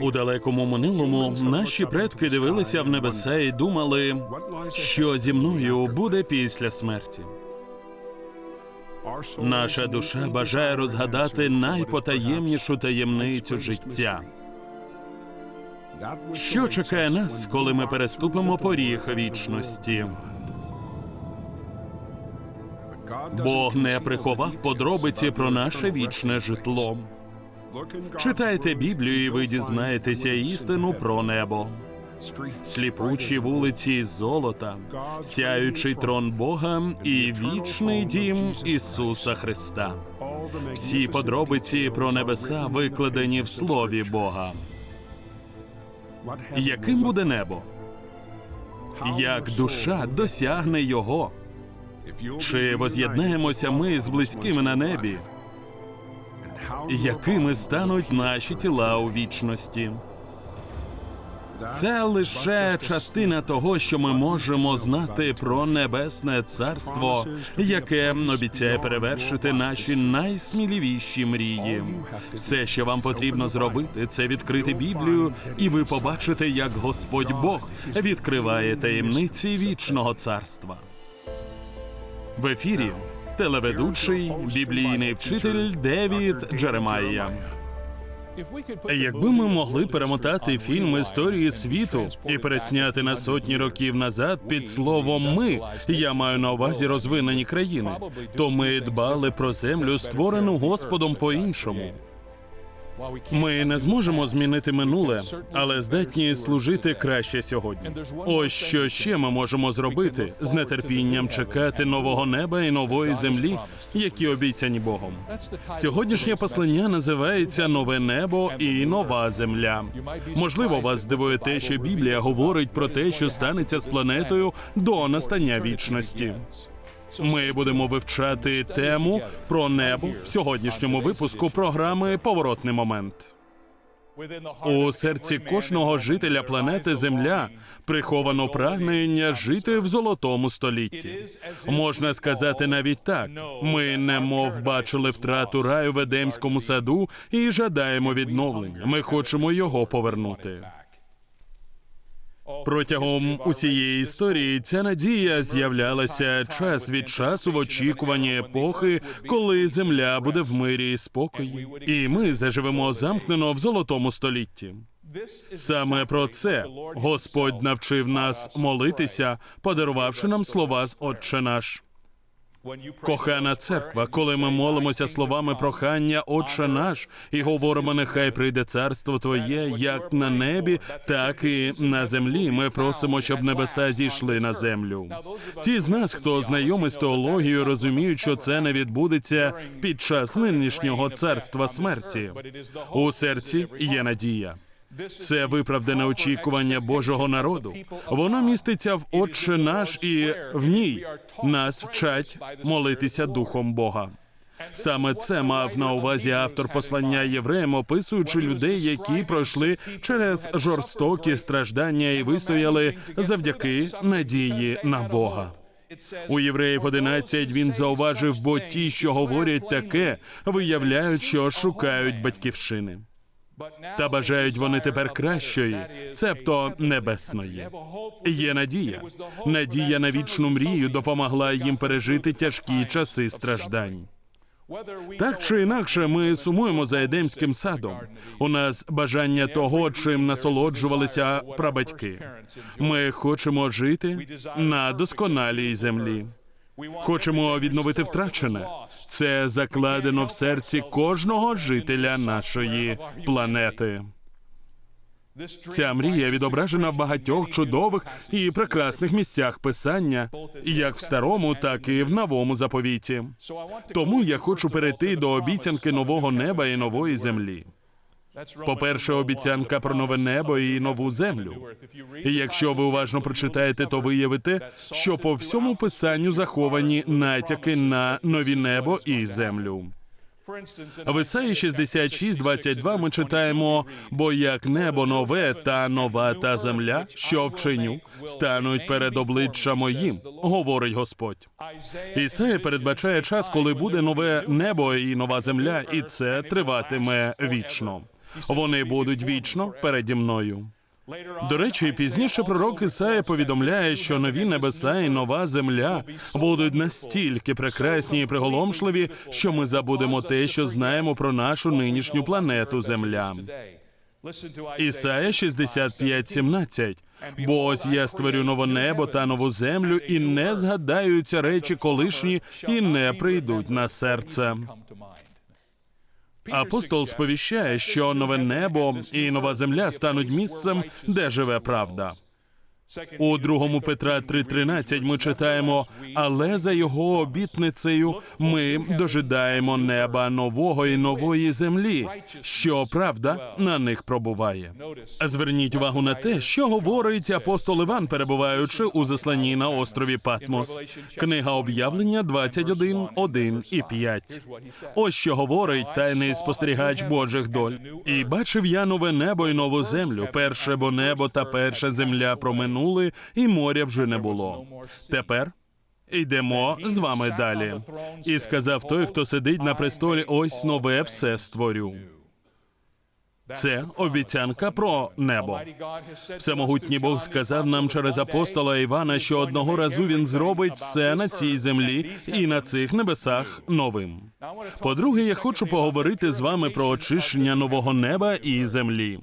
У далекому минулому наші предки дивилися в небеса і думали, що зі мною буде після смерті. Наша душа бажає розгадати найпотаємнішу таємницю життя. Що чекає нас, коли ми переступимо поріг вічності? Бог не приховав подробиці про наше вічне житло. Читайте Біблію, і ви дізнаєтеся істину про небо. Сліпучі вулиці з золота, сяючий трон Бога і вічний дім Ісуса Христа. Всі подробиці про небеса викладені в Слові Бога. Яким буде небо? Як душа досягне його? Чи воз'єднаємося ми з близькими на небі? Якими стануть наші тіла у вічності? Це лише частина того, що ми можемо знати про небесне царство, яке обіцяє перевершити наші найсміливіші мрії. Все, що вам потрібно зробити, це відкрити Біблію, і ви побачите, як Господь Бог відкриває таємниці вічного царства. В ефірі телеведучий біблійний вчитель Девід Джеремайя. Якби ми могли перемотати фільм історії світу і пересняти на сотні років назад під словом ми, я маю на увазі розвинені країни, то ми дбали про землю, створену Господом по-іншому. Ми не зможемо змінити минуле, але здатні служити краще сьогодні. Ось що ще ми можемо зробити з нетерпінням чекати нового неба і нової землі, які обіцяні Богом. Сьогоднішнє послання називається Нове небо і нова земля. Можливо, вас здивує те, що Біблія говорить про те, що станеться з планетою до настання вічності. Ми будемо вивчати тему про небо в сьогоднішньому випуску програми Поворотний момент. У серці кожного жителя планети Земля приховано прагнення жити в золотому столітті. Можна сказати навіть так: ми немов бачили втрату раю в Едемському саду і жадаємо відновлення. Ми хочемо його повернути. Протягом усієї історії ця надія з'являлася час від часу в очікуванні епохи, коли земля буде в мирі і спокої, і ми заживемо замкнено в золотому столітті. Саме про це Господь навчив нас молитися, подарувавши нам слова з Отче наш. Кохана церква, коли ми молимося словами прохання, Отче наш, і говоримо, нехай прийде царство Твоє, як на небі, так і на землі. Ми просимо, щоб небеса зійшли на землю. Ті з нас, хто знайомий з теологією, розуміють, що це не відбудеться під час нинішнього царства смерті. У серці є надія. Це виправдане очікування Божого народу. Воно міститься в Отче наш, і в ній нас вчать молитися Духом Бога. Саме це мав на увазі автор послання євреям, описуючи людей, які пройшли через жорстокі страждання і вистояли завдяки надії на Бога. У євреїв 11 він зауважив, бо ті, що говорять таке, виявляють, що шукають батьківщини. Та бажають вони тепер кращої, цебто небесної. Є надія. Надія на вічну мрію допомогла їм пережити тяжкі часи страждань. Так чи інакше, ми сумуємо за едемським садом. У нас бажання того, чим насолоджувалися прабатьки. Ми хочемо жити на досконалій землі. Хочемо відновити втрачене. Це закладено в серці кожного жителя нашої планети. Ця мрія відображена в багатьох чудових і прекрасних місцях писання, як в старому, так і в новому заповіті. Тому я хочу перейти до обіцянки нового неба і нової землі. По-перше, обіцянка про нове небо і нову землю. І якщо ви уважно прочитаєте, то виявите, що по всьому писанню заховані натяки на нові небо і землю. В Ісаї 66, 22 ми читаємо: бо як небо нове та нова та земля, що вчиню, стануть перед обличчя моїм, говорить Господь. Ісая передбачає час, коли буде нове небо і нова земля, і це триватиме вічно. Вони будуть вічно переді мною. До речі, пізніше пророк Ісая повідомляє, що нові небеса і нова земля будуть настільки прекрасні і приголомшливі, що ми забудемо те, що знаємо про нашу нинішню планету Земля. Ісая 65:17. Бо ось я створю нове небо та нову землю, і не згадаються речі колишні, і не прийдуть на серце. Апостол сповіщає, що нове небо і нова земля стануть місцем, де живе правда. У другому Петра 3.13 ми читаємо, але за його обітницею ми дожидаємо неба нового і нової землі, що правда на них пробуває. Зверніть увагу на те, що говорить апостол Іван, перебуваючи у засланні на острові Патмос. Книга об'явлення 21, 1 і 5. Ось що говорить тайний спостерігач Божих доль. І бачив я нове небо і нову землю. Перше бо небо та перша земля проминули, і моря вже не було. Тепер йдемо з вами далі. І сказав той, хто сидить на престолі, ось нове все створю. Це обіцянка про небо. Всемогутній Бог сказав нам через апостола Івана, що одного разу він зробить все на цій землі і на цих небесах новим. По-друге, я хочу поговорити з вами про очищення нового неба і землі.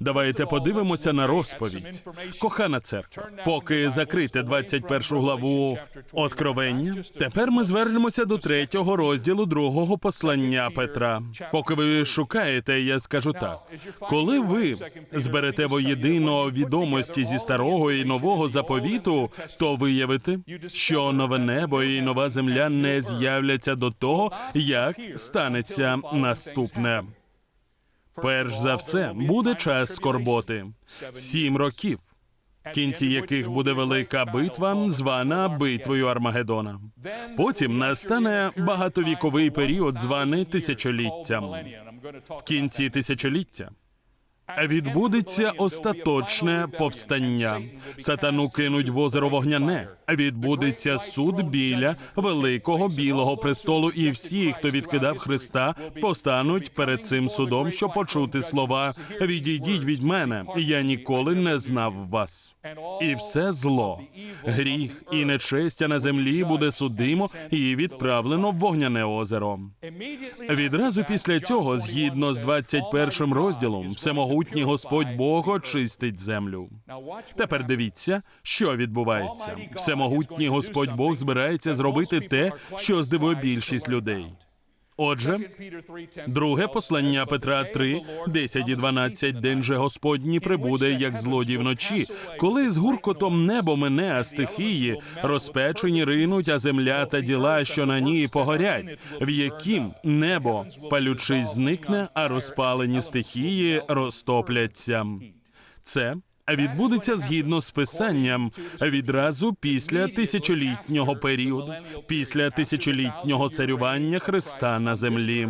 Давайте подивимося на розповідь. Кохана церква, поки закрите 21 главу Откровення, тепер ми звернемося до третього розділу другого послання Петра. Поки ви шукаєте, я скажу так: коли ви зберете воєдино відомості зі старого і нового заповіту, то виявите, що нове небо і нова земля не з'являться до того, як станеться наступне. Перш за все буде час скорботи сім років, в кінці яких буде велика битва, звана битвою Армагеддона. Потім настане багатовіковий період, званий тисячоліттям. В кінці тисячоліття відбудеться остаточне повстання. Сатану кинуть в озеро вогняне. Відбудеться суд біля великого білого престолу, і всі, хто відкидав Христа, постануть перед цим судом, щоб почути слова Відійдіть від мене, я ніколи не знав вас. І все зло, гріх і нечестя на землі буде судимо і відправлено в вогняне озеро. Відразу після цього, згідно з 21 розділом, всемогутній Господь Бог очистить землю. Тепер дивіться, що відбувається. Всемогутній Господь Бог збирається зробити те, що здивує більшість людей. Отже, друге послання Петра 3, 10 і 12, день же Господній прибуде, як злодій вночі, коли з гуркотом небо мене, а стихії розпечені ринуть, а земля та діла, що на ній погорять, в яким небо палючий зникне, а розпалені стихії розтопляться. Це відбудеться згідно з писанням відразу після тисячолітнього періоду, після тисячолітнього царювання Христа на землі.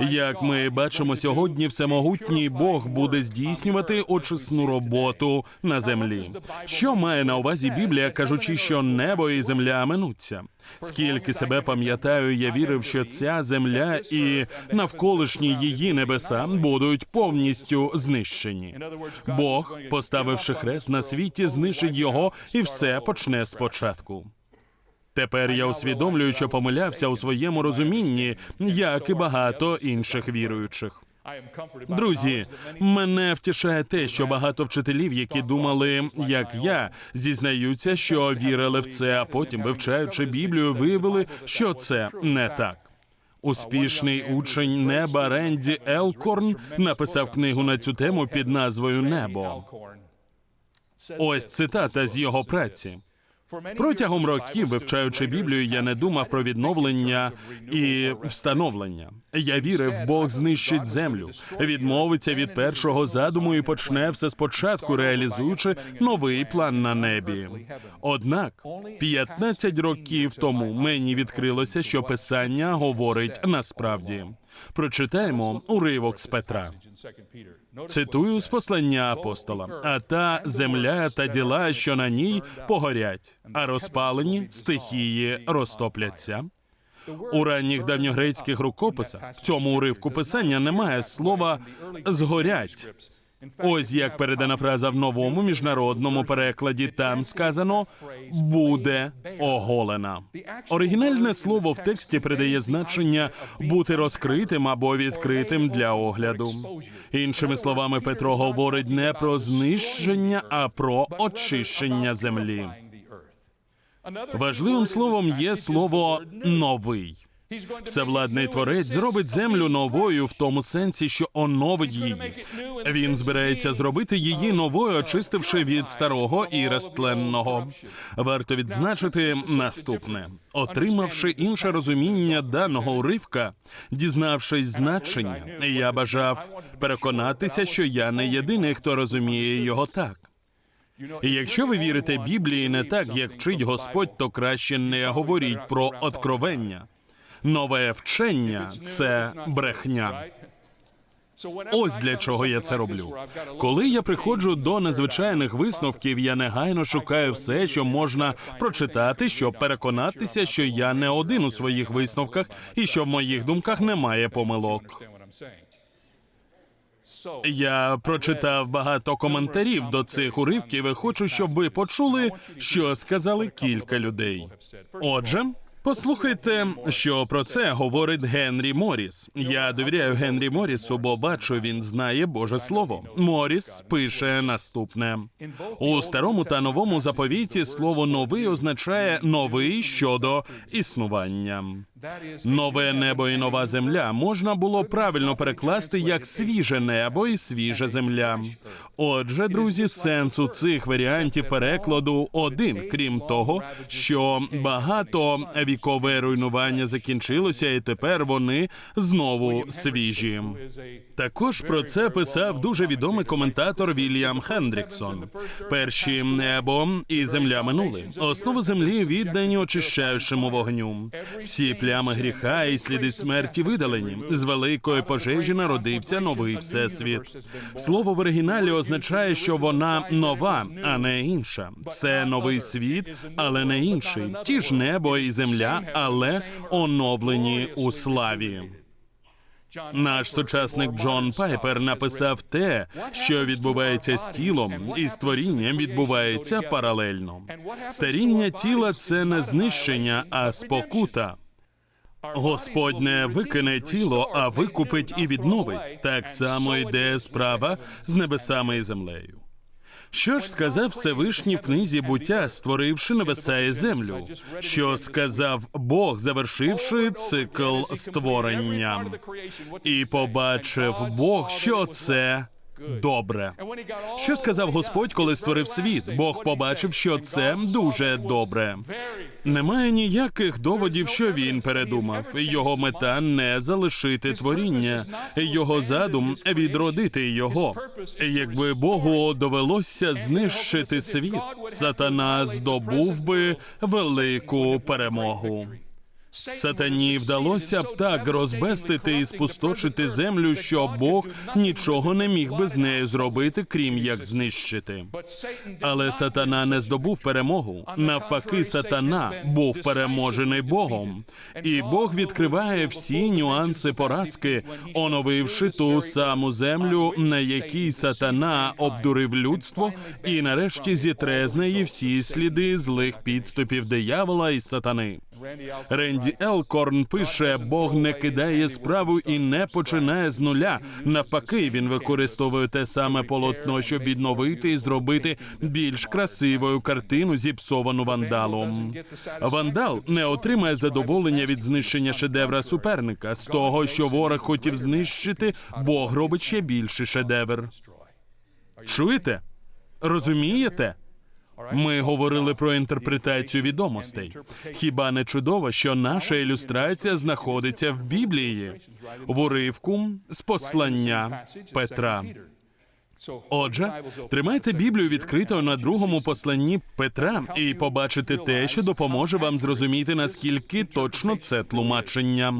Як ми бачимо сьогодні, всемогутній Бог буде здійснювати очисну роботу на землі. Що має на увазі Біблія, кажучи, що небо і земля минуться? Скільки себе пам'ятаю, я вірив, що ця земля і навколишні її небеса будуть повністю знищені. Бог, поставивши хрест на світі, знищить його, і все почне спочатку. Тепер я усвідомлюю, що помилявся у своєму розумінні, як і багато інших віруючих. Друзі, мене втішає те, що багато вчителів, які думали, як я, зізнаються, що вірили в це, а потім, вивчаючи Біблію, виявили, що це не так. Успішний учень неба Ренді Елкорн написав книгу на цю тему під назвою Небо. Ось цитата з його праці. Протягом років, вивчаючи Біблію, я не думав про відновлення і встановлення. Я вірив, Бог знищить землю, відмовиться від першого задуму і почне все спочатку, реалізуючи новий план на небі. Однак 15 років тому мені відкрилося, що писання говорить насправді. Прочитаємо уривок з Петра. Цитую з послання апостола: а та земля та діла, що на ній погорять, а розпалені стихії розтопляться. У ранніх давньогрецьких рукописах в цьому уривку писання немає слова згорять. Ось як передана фраза в новому міжнародному перекладі. Там сказано буде оголена. Оригінальне слово в тексті придає значення бути розкритим або відкритим для огляду. Іншими словами, Петро говорить не про знищення, а про очищення землі. Важливим словом є слово новий. Всевладний творець зробить землю новою в тому сенсі, що оновить її. Він збирається зробити її новою, очистивши від старого і растленного. Варто відзначити наступне: отримавши інше розуміння даного уривка, дізнавшись значення, я бажав переконатися, що я не єдиний, хто розуміє його так. І якщо ви вірите Біблії не так, як вчить Господь, то краще не говоріть про откровення. Нове вчення це брехня. Ось для чого я це роблю. Коли я приходжу до незвичайних висновків, я негайно шукаю все, що можна прочитати, щоб переконатися, що я не один у своїх висновках і що в моїх думках немає помилок. Я прочитав багато коментарів до цих уривків і хочу, щоб ви почули, що сказали кілька людей. Отже. Послухайте, що про це говорить Генрі Моріс. Я довіряю Генрі Морісу, бо бачу, він знає Боже Слово. Моріс пише наступне у старому та новому заповіті. Слово новий означає новий щодо існування. Нове небо і нова земля можна було правильно перекласти як свіже небо і свіжа земля. Отже, друзі, сенс у цих варіантів перекладу один, крім того, що багато вікове руйнування закінчилося, і тепер вони знову свіжі. Також про це писав дуже відомий коментатор Вільям Хендріксон. Перші небо і земля минули. Основи землі віддані очищаючому вогню. Всі плями гріха і сліди смерті видалені. З великої пожежі народився новий всесвіт. Слово в оригіналі означає, що вона нова, а не інша. Це новий світ, але не інший. Ті ж небо і земля, але оновлені у славі. Наш сучасник Джон Пайпер написав те, що відбувається з тілом, і з творінням відбувається паралельно. Старіння тіла це не знищення, а спокута. Господь не викине тіло, а викупить і відновить. Так само йде справа з небесами і землею. Що ж сказав Всевишній в книзі буття, створивши небеса і землю? Що сказав Бог, завершивши цикл створення? І побачив Бог, що це добре. Що сказав Господь, коли створив світ? Бог побачив, що це дуже добре. Немає ніяких доводів, що він передумав. Його мета не залишити творіння, його задум відродити його. Якби Богу довелося знищити світ, сатана здобув би велику перемогу. Сатані вдалося б так розбестити і спустошити землю, що Бог нічого не міг би з нею зробити, крім як знищити. Але сатана не здобув перемогу. Навпаки, сатана був переможений Богом, і Бог відкриває всі нюанси поразки, оновивши ту саму землю, на якій сатана обдурив людство, і нарешті зітре з неї всі сліди злих підступів диявола і сатани. Ренді Елкорн пише: Бог не кидає справу і не починає з нуля. Навпаки, він використовує те саме полотно, щоб відновити і зробити більш красивою картину, зіпсовану вандалом. Вандал не отримає задоволення від знищення шедевра суперника. З того, що ворог хотів знищити, Бог робить ще більший шедевр. Чуєте? Розумієте? Ми говорили про інтерпретацію відомостей. Хіба не чудово, що наша ілюстрація знаходиться в Біблії в уривку з послання Петра? Отже, тримайте Біблію відкритою на другому посланні Петра і побачите те, що допоможе вам зрозуміти наскільки точно це тлумачення.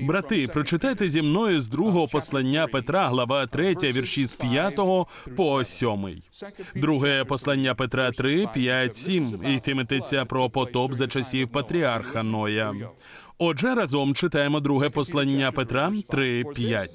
Брати, прочитайте зі мною з другого послання Петра, глава 3, вірші з 5 по 7. Друге послання Петра 3, 5, 7. Йтиметься про потоп за часів патріарха Ноя. Отже, разом читаємо друге послання Петра 3.5.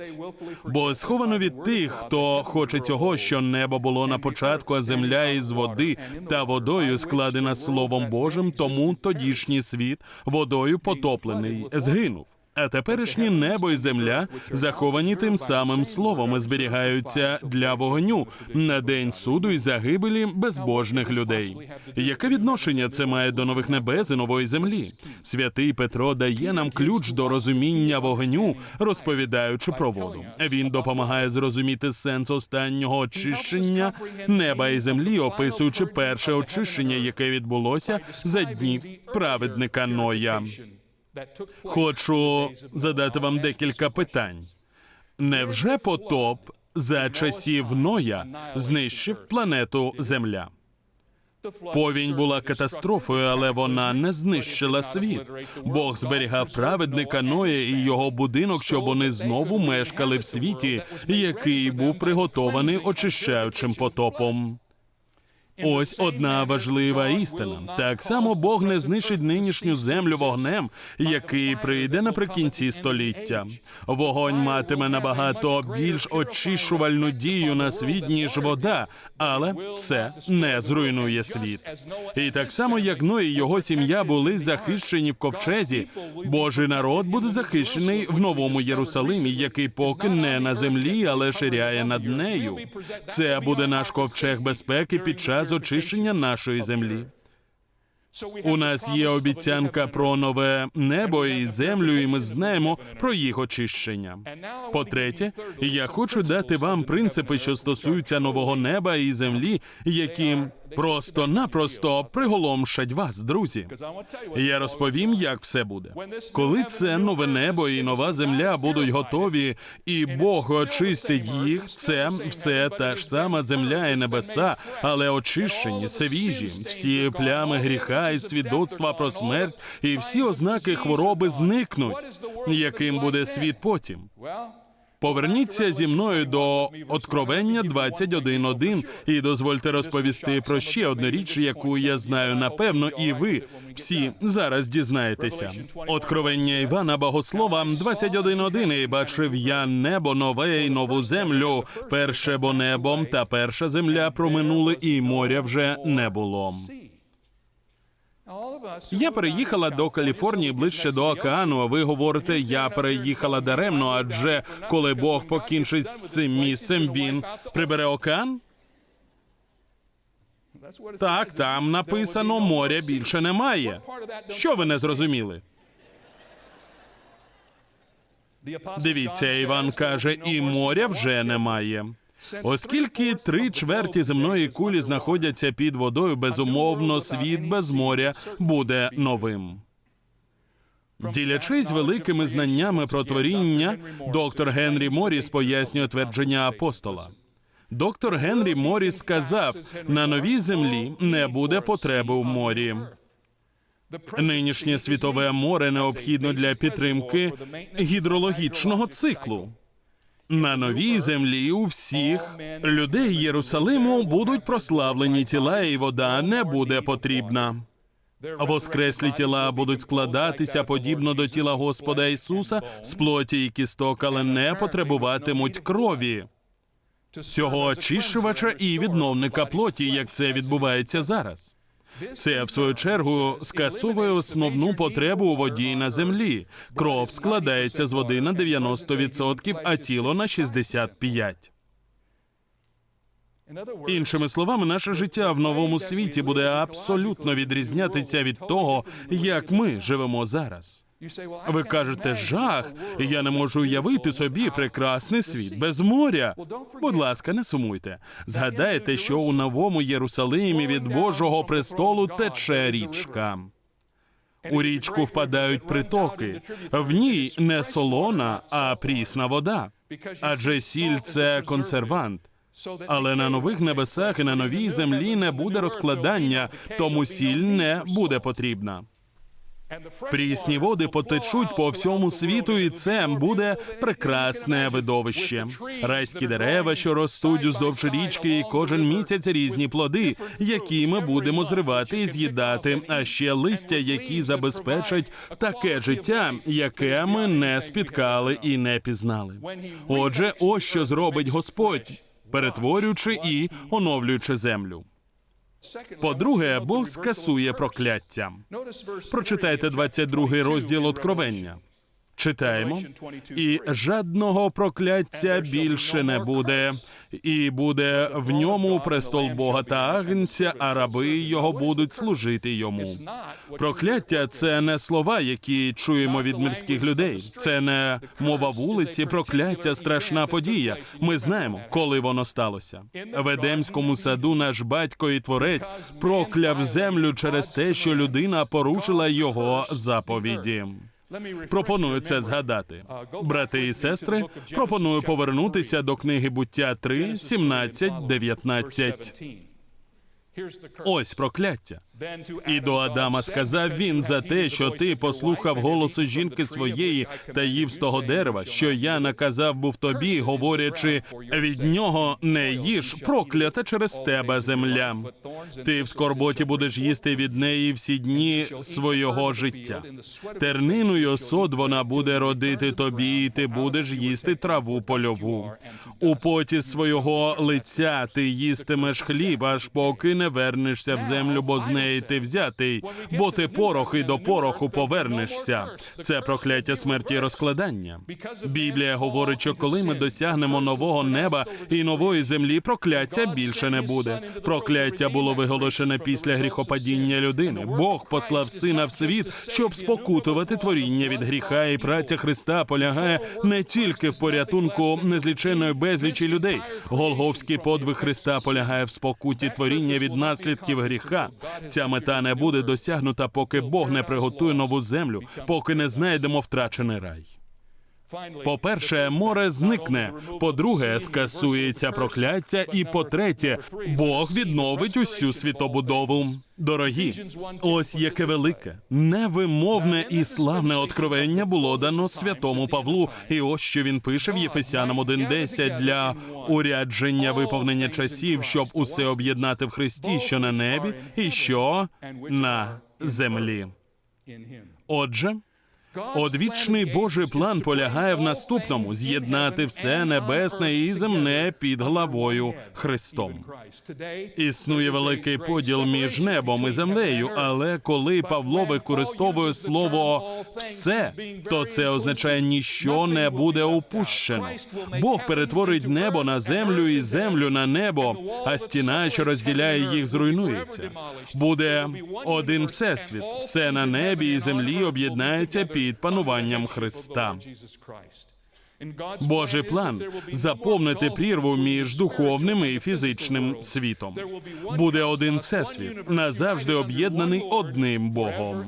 Бо сховано від тих, хто хоче цього, що небо було на початку, а земля із води та водою складена Словом Божим, тому тодішній світ водою потоплений згинув. А теперішні небо і земля заховані тим самим словом і зберігаються для вогню на день суду і загибелі безбожних людей. Яке відношення це має до нових небес і нової землі? Святий Петро дає нам ключ до розуміння вогню, розповідаючи про воду. Він допомагає зрозуміти сенс останнього очищення неба і землі, описуючи перше очищення, яке відбулося за днів праведника Ноя. Хочу задати вам декілька питань. Невже потоп за часів Ноя знищив планету Земля? Повінь була катастрофою, але вона не знищила світ. Бог зберігав праведника Ноя і його будинок, щоб вони знову мешкали в світі, який був приготований очищаючим потопом. Ось одна важлива істина. Так само Бог не знищить нинішню землю вогнем, який прийде наприкінці століття. Вогонь матиме набагато більш очищувальну дію на світ, ніж вода, але це не зруйнує світ. І так само, як Ной і його сім'я були захищені в ковчезі, Божий народ буде захищений в новому Єрусалимі, який поки не на землі, але ширяє над нею. Це буде наш ковчег безпеки під час очищення нашої землі. У нас є обіцянка про нове небо і землю, і ми знаємо про їх очищення. По-третє, я хочу дати вам принципи, що стосуються нового неба і землі, які просто-напросто приголомшать вас, друзі. Я розповім, як все буде. Коли це нове небо і нова земля будуть готові, і Бог очистить їх, це все та ж сама земля і небеса, але очищені, свіжі, всі плями гріха і свідоцтва про смерть, і всі ознаки хвороби зникнуть. Яким буде світ потім? Поверніться зі мною до Откровення 21.1 і дозвольте розповісти про ще одну річ, яку я знаю напевно, і ви всі зараз дізнаєтеся. Откровення Івана Богослова 21.1 і бачив я небо нове і нову землю. Перше бо небом та перша земля проминули, і моря вже не було. Я переїхала до Каліфорнії ближче до океану. А ви говорите, я переїхала даремно, адже коли Бог покінчить з цим місцем, він прибере океан. Так, там написано моря більше немає. Що ви не зрозуміли? Дивіться, Іван каже, і моря вже немає. Оскільки три чверті земної кулі знаходяться під водою, безумовно, світ без моря буде новим. Ділячись великими знаннями про творіння, доктор Генрі Моріс пояснює твердження апостола. Доктор Генрі Моріс сказав: на новій землі не буде потреби в морі. Нинішнє світове море необхідно для підтримки гідрологічного циклу. На новій землі у всіх людей Єрусалиму будуть прославлені тіла, і вода не буде потрібна. Воскреслі тіла будуть складатися подібно до тіла Господа Ісуса з плоті і кісток, але не потребуватимуть крові. Цього очищувача і відновника плоті, як це відбувається зараз. Це, в свою чергу, скасовує основну потребу у воді на землі. Кров складається з води на 90%, а тіло на 65%. Іншими словами, наше життя в новому світі буде абсолютно відрізнятися від того, як ми живемо зараз. Ви кажете, жах, я не можу уявити собі прекрасний світ без моря. Будь ласка, не сумуйте. Згадайте, що у новому Єрусалимі від Божого престолу тече річка. У річку впадають притоки. В ній не солона, а прісна вода. Адже сіль це консервант. Але на нових небесах і на новій землі не буде розкладання, тому сіль не буде потрібна. Прісні води потечуть по всьому світу, і це буде прекрасне видовище. Райські дерева, що ростуть уздовж річки, і кожен місяць різні плоди, які ми будемо зривати і з'їдати, а ще листя, які забезпечать таке життя, яке ми не спіткали і не пізнали. Отже, ось що зробить Господь, перетворюючи і оновлюючи землю. По-друге, Бог скасує прокляття. Прочитайте 22 розділ Откровення. Читаємо, і жадного прокляття більше не буде, і буде в ньому престол Бога та Агнця, а раби його будуть служити йому. Прокляття це не слова, які чуємо від мирських людей. Це не мова вулиці, прокляття страшна подія. Ми знаємо, коли воно сталося. В Едемському саду наш батько і творець прокляв землю через те, що людина порушила його заповіді. Пропоную це згадати. Брати і сестри, пропоную повернутися до книги буття 3, 17, 19. Ось прокляття. І до Адама сказав він за те, що ти послухав голосу жінки своєї та їв з того дерева, що я наказав був тобі, говорячи від нього не їж, проклята через тебе земля. Ти в скорботі будеш їсти від неї всі дні свого життя. Тернину й осод вона буде родити тобі, і ти будеш їсти траву польову. У поті свого лиця ти їстимеш хліб, аж поки не вернешся в землю, бо з неї ти взятий, бо ти порох і до пороху повернешся. Це прокляття смерті і розкладання. Біблія говорить, що коли ми досягнемо нового неба і нової землі, прокляття більше не буде. Прокляття було виголошене після гріхопадіння людини. Бог послав сина в світ, щоб спокутувати творіння від гріха, і праця Христа полягає не тільки в порятунку незліченої безлічі людей. Голговський подвиг Христа полягає в спокуті творіння від наслідків гріха. Ця мета не буде досягнута, поки Бог не приготує нову землю, поки не знайдемо втрачений рай. По-перше, море зникне. По-друге, скасується прокляття. І по-третє, Бог відновить усю світобудову. Дорогі, ось яке велике, невимовне і славне откровення було дано святому Павлу. І ось що він пише в Єфесянам 1.10 для урядження виповнення часів, щоб усе об'єднати в Христі, що на небі, і що на землі. Отже. Одвічний Божий план полягає в наступному: з'єднати все небесне і земне під главою Христом. Існує великий поділ між небом і землею, але коли Павло використовує слово все, то це означає ніщо не буде упущено. Бог перетворить небо на землю і землю на небо, а стіна, що розділяє їх, зруйнується. Буде один всесвіт, все на небі і землі об'єднається під пануванням Христа. Божий план заповнити прірву між духовним і фізичним світом. Буде один всесвіт, назавжди об'єднаний одним Богом.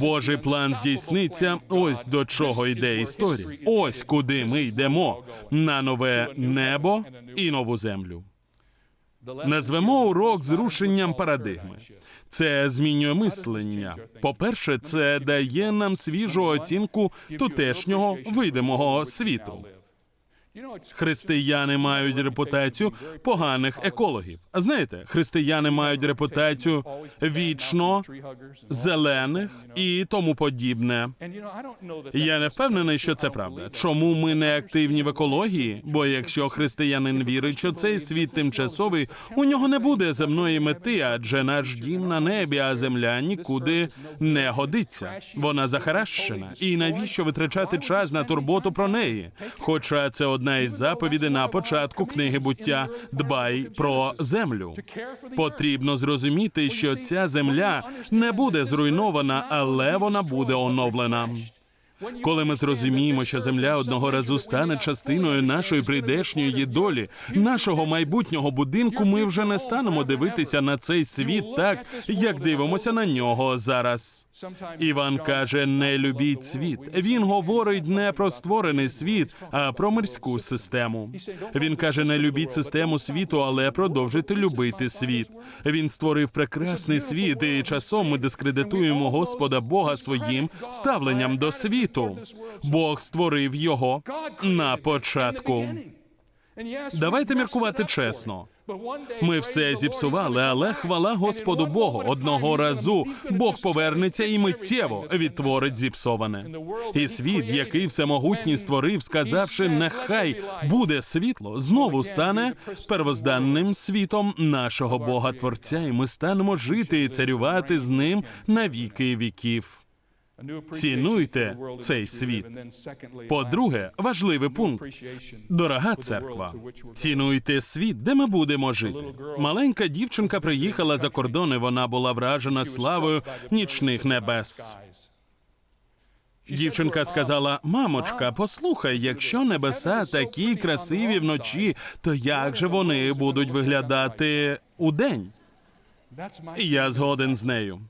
Божий план здійсниться. Ось до чого йде історія. Ось куди ми йдемо на нове небо і нову землю. Назвемо урок зрушенням парадигми. Це змінює мислення. По-перше, це дає нам свіжу оцінку тутешнього видимого світу. Християни мають репутацію поганих екологів. А знаєте, християни мають репутацію вічно зелених і тому подібне. Я не впевнений, що це правда. Чому ми не активні в екології? Бо якщо християнин вірить, що цей світ тимчасовий, у нього не буде земної мети, адже наш дім на небі, а земля нікуди не годиться. Вона захаращена. І навіщо витрачати час на турботу про неї? Хоча це одна із заповідей на початку книги буття дбай про землю. Потрібно зрозуміти, що ця земля не буде зруйнована, але вона буде оновлена. Коли ми зрозуміємо, що земля одного разу стане частиною нашої прийдешньої долі, нашого майбутнього будинку, ми вже не станемо дивитися на цей світ так, як дивимося на нього зараз. Іван каже: не любіть світ. Він говорить не про створений світ, а про мирську систему. Він каже: не любіть систему світу, але продовжуйте любити світ. Він створив прекрасний світ, і часом ми дискредитуємо Господа Бога своїм ставленням до світу. Бог створив його на початку. Давайте міркувати чесно. Ми все зіпсували, але хвала Господу Богу. Одного разу Бог повернеться і миттєво відтворить зіпсоване. І світ, який всемогутній створив, сказавши, нехай буде світло, знову стане первозданним світом нашого Бога Творця, і ми станемо жити і царювати з ним на віки віків. Цінуйте цей світ. По-друге, важливий пункт. Дорога церква, цінуйте світ, де ми будемо жити. Маленька дівчинка приїхала за кордон, і вона була вражена славою нічних небес. Дівчинка сказала: Мамочка, послухай, якщо небеса такі красиві вночі, то як же вони будуть виглядати удень? І я згоден з нею.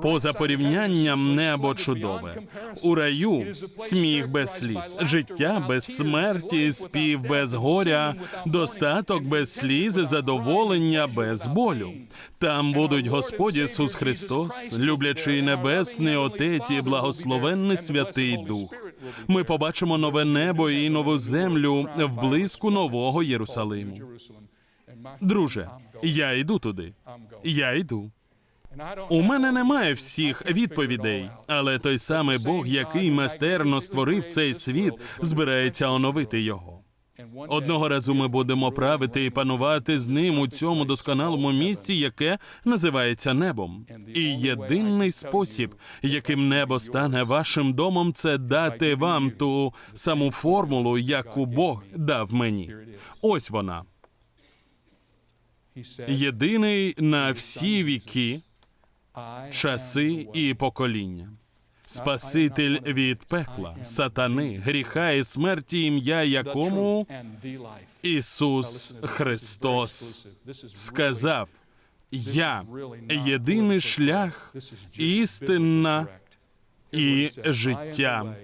Поза порівнянням небо чудове. У раю сміх без сліз, життя без смерті, спів без горя, достаток без сліз, задоволення без болю. Там будуть Господь Ісус Христос, люблячий небесний Отець і благословенний Святий Дух. Ми побачимо нове небо і нову землю в блиску нового Єрусалиму. Друже, я йду туди. Я йду. У мене немає всіх відповідей, але той самий Бог, який майстерно створив цей світ, збирається оновити його. Одного разу ми будемо правити і панувати з ним у цьому досконалому місці, яке називається небом. І єдиний спосіб, яким небо стане вашим домом, це дати вам ту саму формулу, яку Бог дав мені. Ось вона. Єдиний на всі віки часи і покоління. Спаситель від пекла, сатани, гріха і смерті, ім'я якому Ісус Христос сказав: Я єдиний шлях, істинна і життя.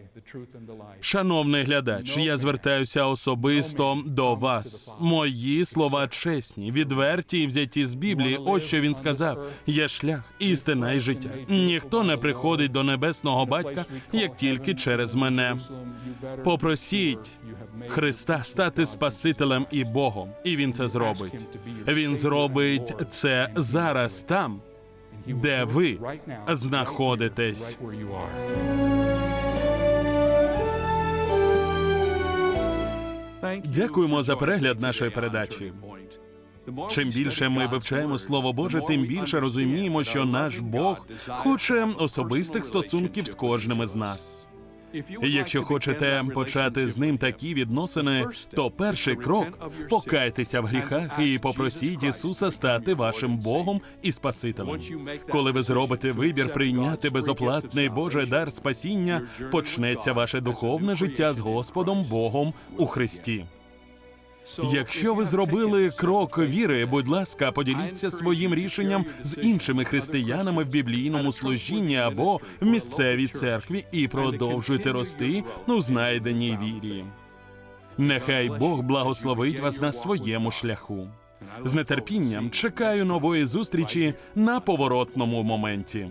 Шановний глядач, я звертаюся особисто до вас. Мої слова чесні, відверті і взяті з Біблії. Ось що він сказав: є шлях, істина і життя. Ніхто не приходить до небесного батька, як тільки через мене. Попросіть Христа стати Спасителем і Богом, і він це зробить. Він зробить це зараз там, де ви знаходитесь. Дякуємо за перегляд нашої передачі. Чим більше ми вивчаємо Слово Боже, тим більше розуміємо, що наш Бог хоче особистих стосунків з кожним із нас. І якщо хочете почати з ним такі відносини, то перший крок покайтеся в гріхах і попросіть Ісуса стати вашим Богом і Спасителем. Коли ви зробите вибір прийняти безоплатний Божий дар спасіння, почнеться ваше духовне життя з Господом Богом у Христі. Якщо ви зробили крок віри, будь ласка, поділіться своїм рішенням з іншими християнами в біблійному служінні або в місцевій церкві і продовжуйте рости у знайденій вірі. Нехай Бог благословить вас на своєму шляху. З нетерпінням чекаю нової зустрічі на поворотному моменті.